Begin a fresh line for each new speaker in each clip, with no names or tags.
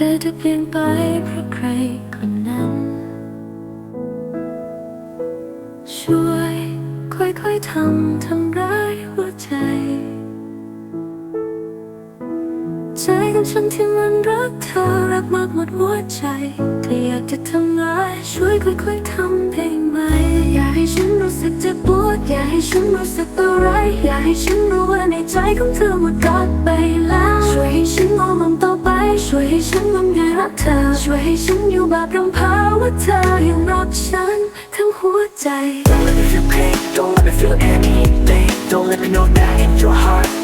ธอจะเปลี่ยนไปเพราะใครคนนั้น ช่วยค่อยๆทำทำร้ายหัวใจ ใจของฉันที่มันรักเธอรักมากหมดหัวใจถ้าอยากจะทำร้ายช่วยค่อยๆทำได้ไหม อย่าให้ฉันรู้สึกเจ็บปวด อย่าให้ฉันรู้สึกอะไรอย่าให้ฉันรู้ว่าในใจของเธอหมดรักไปแล้ว ช่วยให้ฉันมองมันต่อ ช่วยให้ฉันงมงายรักเธอ ช่วยให้ฉันอยู่แบบรำพาว่าเธอยังรักฉันทั้งหัวใจ
Don't let me feel pain, don't let me feel anything Don't let me know that in your heart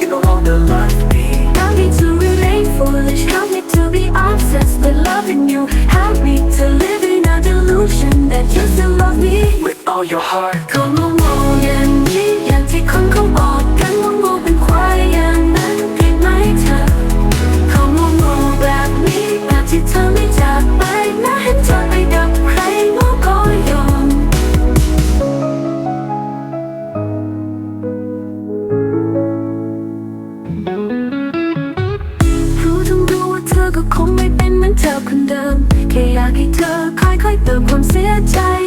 คนเดิม แค่อยากให้เธอค่อยๆเติมความเสียใจ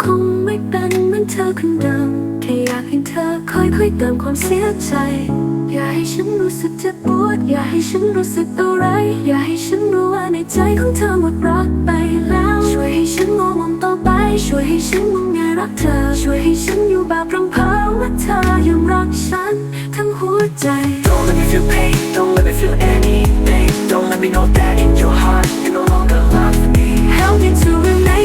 คงไม่เป็นเหมือนเธอคนเดิมแค่อยากให้เธอค่อยๆเติมความเสียใจ อย่าให้ฉันรู้สึกเจ็บปวด อย่าให้ฉันรู้สึกอะไร อย่าให้ฉันรู้ว่าในใจของเธอหมดรักไปแล้ว ช่วยให้ฉันมองมองต่อไป ช่วยให้ฉันมองง่ายรักเธอ ช่วยให้ฉันอยู่แบบรำพังว่าเธอยังรักฉันทั้งหัวใจ
Don't let me feel pain, don't let me feel anything Don't let me know that in your heart you no longer love me
Help me to remain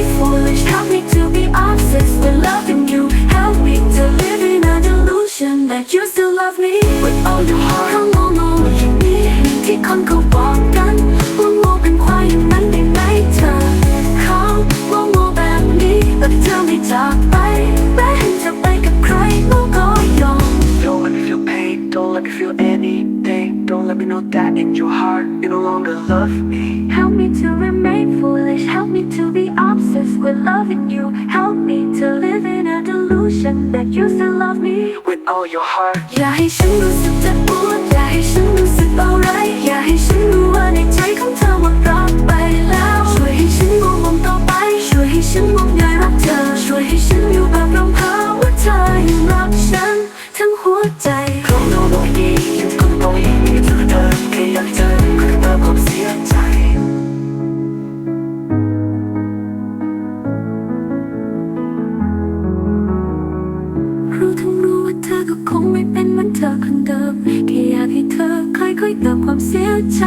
let me feel anything Don't let me know that in your heart you no longer love me
Help me to remain foolish. Help me to be obsessed with loving you. Help me to live in a delusion that you still love me.
With all your heart
อย่าให้ฉันรู้สึกเจ็บปวดอย่าให้ฉันรู้สึกอะไร อย่าให้ฉันรู้ว่าในใจของเธอหมดรักไปแล้ว ช่วยให้ฉันมองมองต่อไป ช่วยให้ฉันมองย้ายรักเธอ ช่วยให้ฉันอยู่แบบรำพังว่าเธอยังรักฉันทั้งหัวใจ เธอก็คงไม่เป็นเหมือนเธอคนเดิมแค่อยากให้เธอค่อยๆเติมความเสียใจ